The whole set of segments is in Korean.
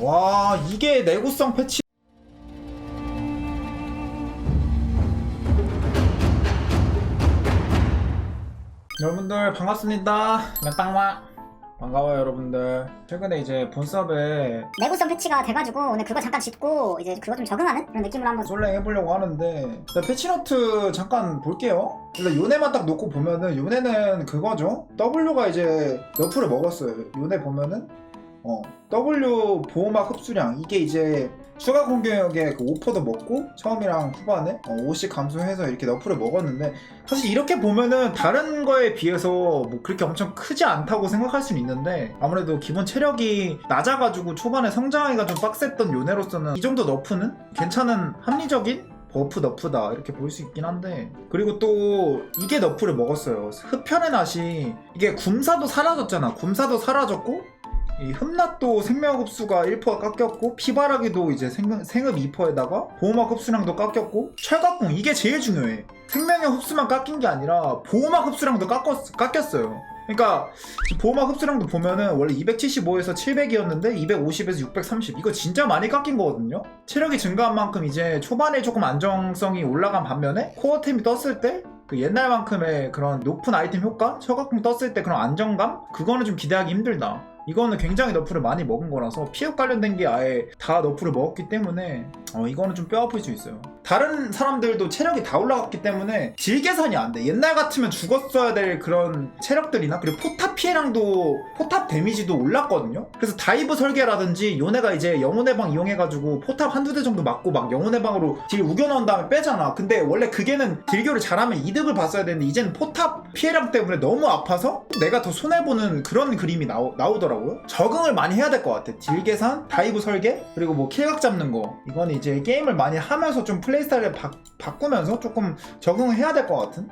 와 이게 내구성 패치. 여러분들 반갑습니다. 맨땅마. 반가워요 여러분들. 최근에 이제 본섭에 내구성 패치가 돼가지고 오늘 그거 잠깐 짚고 이제 그거 좀 적응하는 그런 느낌으로 한번 솔랭 해보려고 하는데 일단 패치노트 잠깐 볼게요. 일단 요네만 딱 놓고 보면은 요네는 그거죠. W가 이제 옆으로 먹었어요. 요네 보면은 어 W 보호막 흡수량 이게 이제 추가 공격에 그 오퍼도 먹고 처음이랑 후반에? 어, 50 감소해서 이렇게 너프를 먹었는데 사실 이렇게 보면은 다른 거에 비해서 뭐 그렇게 엄청 크지 않다고 생각할 수는 있는데 아무래도 기본 체력이 낮아가지고 초반에 성장하기가 좀 빡셌던 요네로서는 이 정도 너프는 괜찮은 합리적인 버프 너프다 이렇게 볼 수 있긴 한데 그리고 또 이게 너프를 먹었어요. 흡혈의 낫이 이게 굼사도 사라졌잖아. 굼사도 사라졌고 이 흡낫도 생명 흡수가 1%가 깎였고 피바라기도 이제 생급, 생흡 2%에다가 보호막 흡수량도 깎였고 철갑궁 이게 제일 중요해 생명의 흡수만 깎인 게 아니라 보호막 흡수량도 깎았, 깎였어요 그러니까 보호막 흡수량도 보면은 원래 275에서 700이었는데 250에서 630 이거 진짜 많이 깎인 거거든요 체력이 증가한 만큼 이제 초반에 조금 안정성이 올라간 반면에 코어템이 떴을 때그 옛날만큼의 그런 높은 아이템 효과, 철각궁 떴을 때 그런 안정감? 그거는 좀 기대하기 힘들다. 이거는 굉장히 너프를 많이 먹은 거라서 피흡 관련된 게 아예 다 너프를 먹었기 때문에 어 이거는 좀 뼈 아플 수 있어요. 다른 사람들도 체력이 다 올라갔기 때문에 질 계산이 안 돼. 옛날 같으면 죽었어야 될 그런 체력들이나 그리고 포탑 피해량도 포탑 데미지도 올랐거든요. 그래서 다이브 설계라든지 요네가 이제 영혼의 방 이용해가지고 포탑 한두 대 정도 맞고 막 영혼의 방으로 딜 우겨 넣은 다음에 빼잖아. 근데 원래 그게는 딜교를 잘하면 이득을 봤어야 되는데 이제는 포탑 피해량 때문에 너무 아파서 내가 더 손해보는 그런 그림이 나오, 나오더라고요. 적응을 많이 해야 될 것 같아. 딜 계산, 다이브 설계, 그리고 뭐 킬각 잡는 거. 이건 이제 게임을 많이 하면서 좀 플레이 스타일을 바, 바꾸면서 조금 적응을 해야 될 것 같은?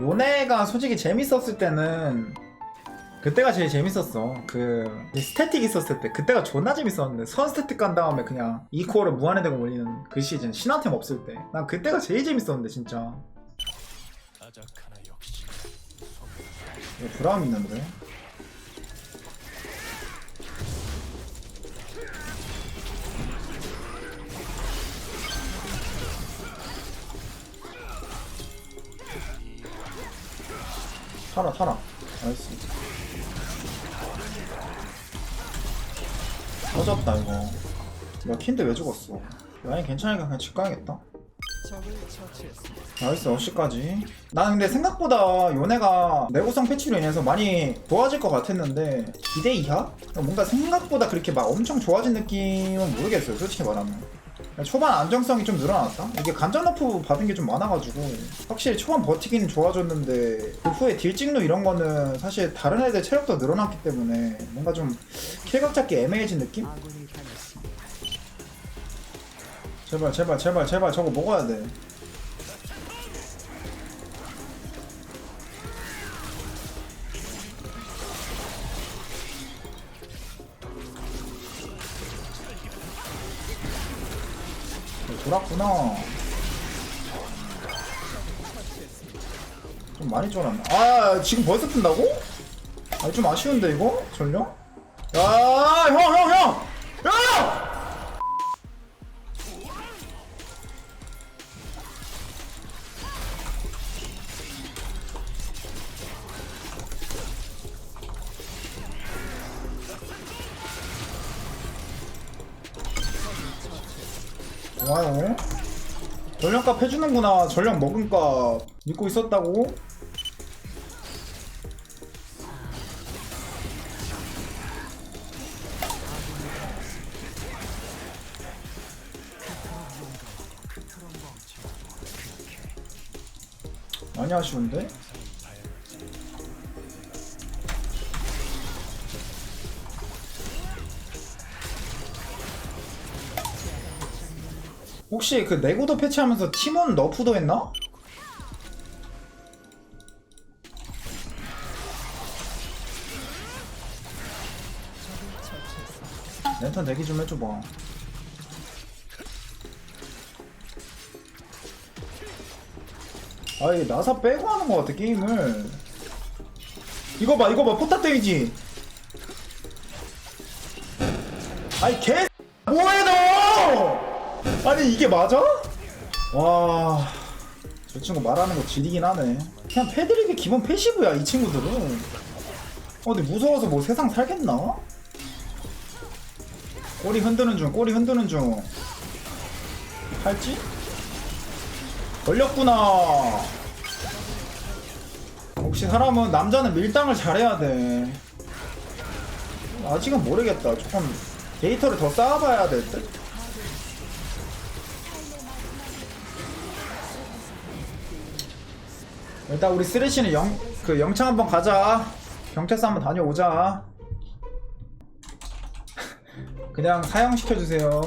요네가 솔직히 재밌었을 때는 그때가 제일 재밌었어. 그 스태틱 있었을 때 그때가 존나 재밌었는데 선 스태틱 간 다음에 그냥 이코어를 무한에 대고 올리는 그 시즌 신화템 없을 때 난 그때가 제일 재밌었는데 진짜 이거 브라움 있는데 타라 타라. 나이스 터졌다 이거. 야 킨데 왜 죽었어? 라인 괜찮으니까 그냥 집 가야겠다. 나이스 어시까지. 나는 근데 생각보다 요네가 내구성 패치로 인해서 많이 좋아질 것 같았는데 기대 이하? 뭔가 생각보다 그렇게 막 엄청 좋아진 느낌은 모르겠어요 솔직히 말하면 초반 안정성이 좀 늘어났다? 이게 간전 너프 받은 게 좀 많아가지고 확실히 초반 버티기는 좋아졌는데 그 후에 딜 찍루 이런 거는 사실 다른 애들 체력도 늘어났기 때문에 뭔가 좀 킬각 잡기 애매해진 느낌? 제발 제발 제발 제발 저거 먹어야 돼 돌았구나 좀 많이 쫄았네 아 지금 벌써 뜬다고? 아 좀 아쉬운데 이거? 전령? 야 형 형, 형! 야! 좋아요. 전력값 해주는구나. 전력 먹은 값 믿고 있었다고? 많이 아쉬운데? 혹시 그 내구도 패치하면서 팀원 너프도 했나? 랜턴 대기 좀 해줘봐. 아이 나사 빼고 하는 것 같아 게임을. 이거 봐 이거 봐 포탑 데미지. 아 아니 개 아니 이게 맞아? 와 저 친구 말하는 거 지리긴 하네 그냥 패드립이 기본 패시브야 이 친구들은 어 근데 무서워서 뭐 세상 살겠나? 꼬리 흔드는 중 꼬리 흔드는 중 할지? 걸렸구나 혹시 사람은 남자는 밀당을 잘해야 돼 아직은 모르겠다 조금 데이터를 더 쌓아봐야 될 듯? 일단 우리 쓰레쉬는 영, 그 영창 한번 가자. 경찰서 한번 다녀오자. 그냥 사형시켜주세요.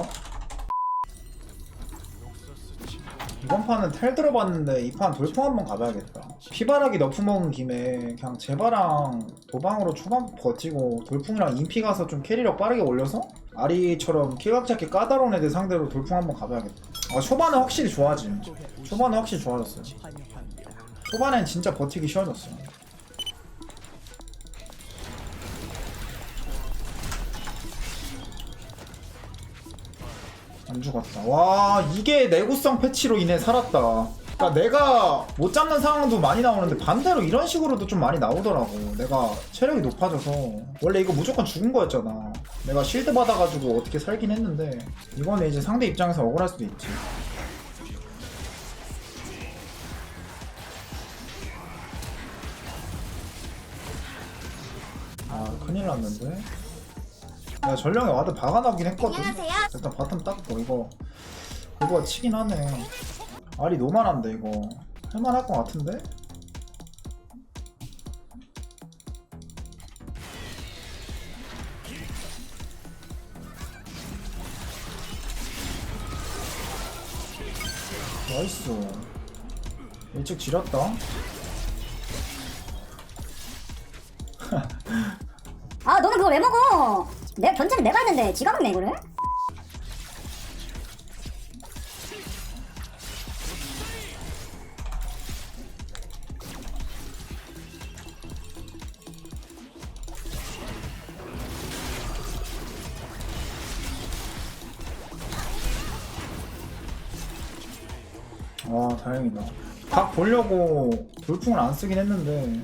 이번 판은 텔 들어봤는데 이 판 돌풍 한번 가봐야겠다. 피바라기 너프 먹은 김에 그냥 제바랑 도방으로 초반 버티고 돌풍이랑 인피 가서 좀 캐리력 빠르게 올려서 아리처럼 킬각 잡기 까다로운 애들 상대로 돌풍 한번 가봐야겠다. 아 초반은 확실히 좋아지. 초반은 확실히 좋아졌어요. 초반엔 진짜 버티기 쉬워졌어. 안 죽었다. 와, 이게 내구성 패치로 인해 살았다. 그러니까 내가 못 잡는 상황도 많이 나오는데 반대로 이런 식으로도 좀 많이 나오더라고. 내가 체력이 높아져서 원래 이거 무조건 죽은 거였잖아. 내가 실드 받아가지고 어떻게 살긴 했는데 이거는 이제 상대 입장에서 억울할 수도 있지. 큰일 났는데? 내가 전령에 와드 박아나긴 했거든. 일단 바텀 닦고 이거 그거가 치긴 하네. 알이 노만한데 이거. 할만할 것 같은데? 나이스. 일찍 지렸다 너는 그걸 왜 먹어? 내가 견제는 내가 했는데 지가 먹네 이거를? 와 다행이다 각 보려고 돌풍을 안 쓰긴 했는데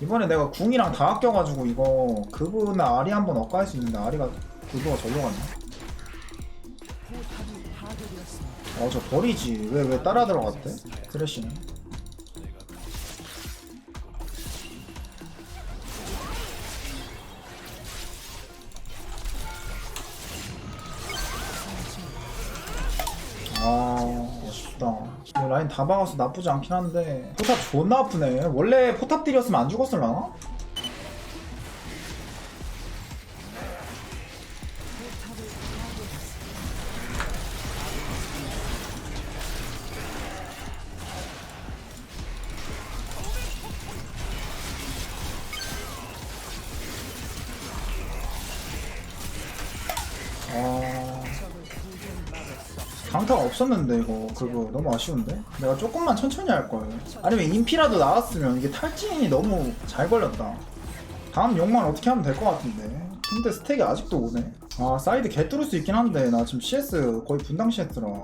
이번에 내가 궁이랑 다 아껴가지고 이거 그분은 아리 한번 엇갈 수 있는데 아리가 그거가 절로 갔네. 어저 버리지. 왜 왜 따라 들어갔대? 쓰레쉬는 라인 다 박아서 나쁘지 않긴 한데 포탑 존나 아프네 원래 포탑 딜이었으면 안 죽었을라나? 강타가 없었는데 이거 그거 너무 아쉬운데? 내가 조금만 천천히 할 걸. 아니면 인피라도 나왔으면 이게 탈진이 너무 잘 걸렸다. 다음 욕만 어떻게 하면 될 것 같은데. 근데 스택이 아직도 오네. 아 사이드 개 뚫을 수 있긴 한데 나 지금 CS 거의 분당 CS라.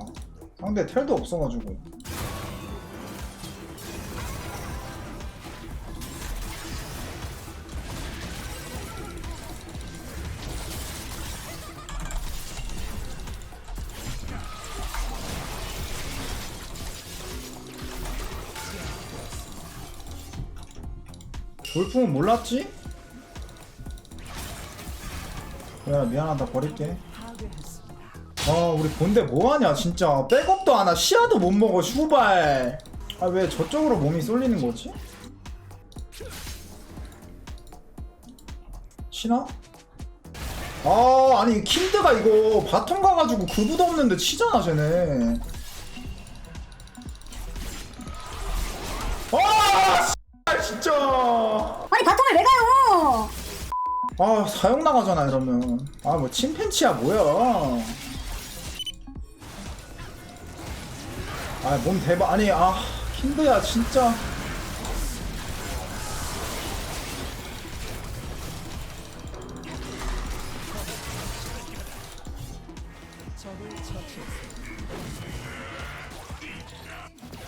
상대 텔도 없어가지고. 돌풍은 몰랐지? 그래 미안하다 버릴게 아 우리 본대 뭐하냐 진짜 백업도 안하 시야도 못 먹어 슈발 아 왜 저쪽으로 몸이 쏠리는 거지? 치나? 아 아니 킨드가 이거 바텀 가가지고 그부도 없는데 치잖아 쟤네 바텀을 왜 가요? 아 사형 나가잖아 이러면. 아 뭐 침팬치야 뭐야. 아 몸 대박. 아니 아 킹드야 진짜.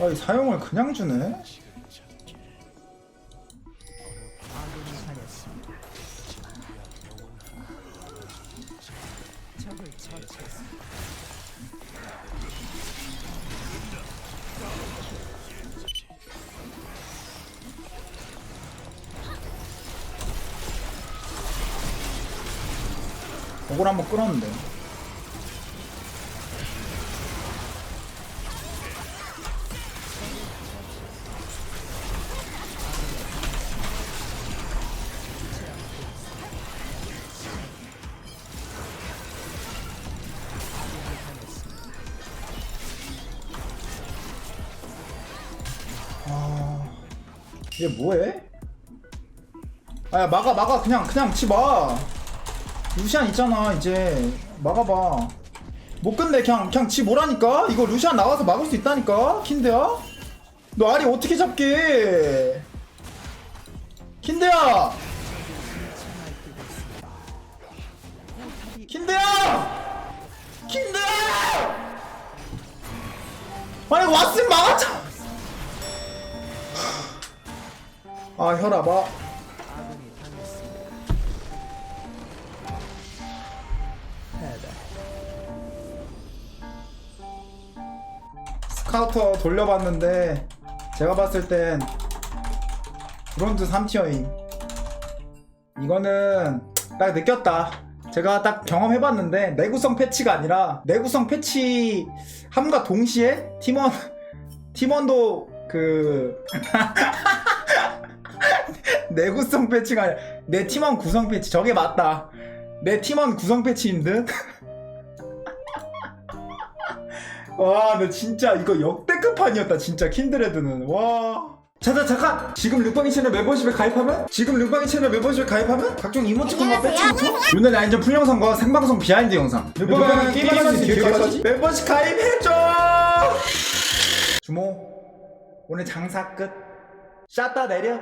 아이 사용을 그냥 주네? 그걸 한번 끌었는데. 아 이게 뭐해? 아야 막아 막아. 그냥 그냥 치마 루시안 있잖아 이제. 막아봐. 못 끝내. 그냥 그냥 지 뭐라니까? 이거 루시안 나와서 막을 수 있다니까? 킨드야? 너 아리 어떻게 잡게? 킨드야! 킨드야! 킨드야! 아니 왔으면 막았자 아 혈압아 스카우터 돌려봤는데 제가 봤을 땐 브론즈 3티어임 이거는 딱 느꼈다. 제가 딱 경험해봤는데 내구성 패치가 아니라 내구성 패치 함과 동시에 팀원 팀원도 그 내구성 패치가 아니라 내 팀원 구성 패치 저게 맞다. 내 팀원 구성 패치인 듯 와, 나 진짜 이거 역대급 판이었다, 진짜 킨드레드는. 와. 자 자 잠깐! 지금 르팡이 채널 멤버십에 가입하면? 지금 르팡이 채널 멤버십에 가입하면? 각종 이모티콘과 배치부터 윤의 라인전 풀영상과 생방송 비하인드 영상. 르팡이 게임하는 기획까지 멤버십 가입해줘 주모 오늘 장사 끝. 샷다 내려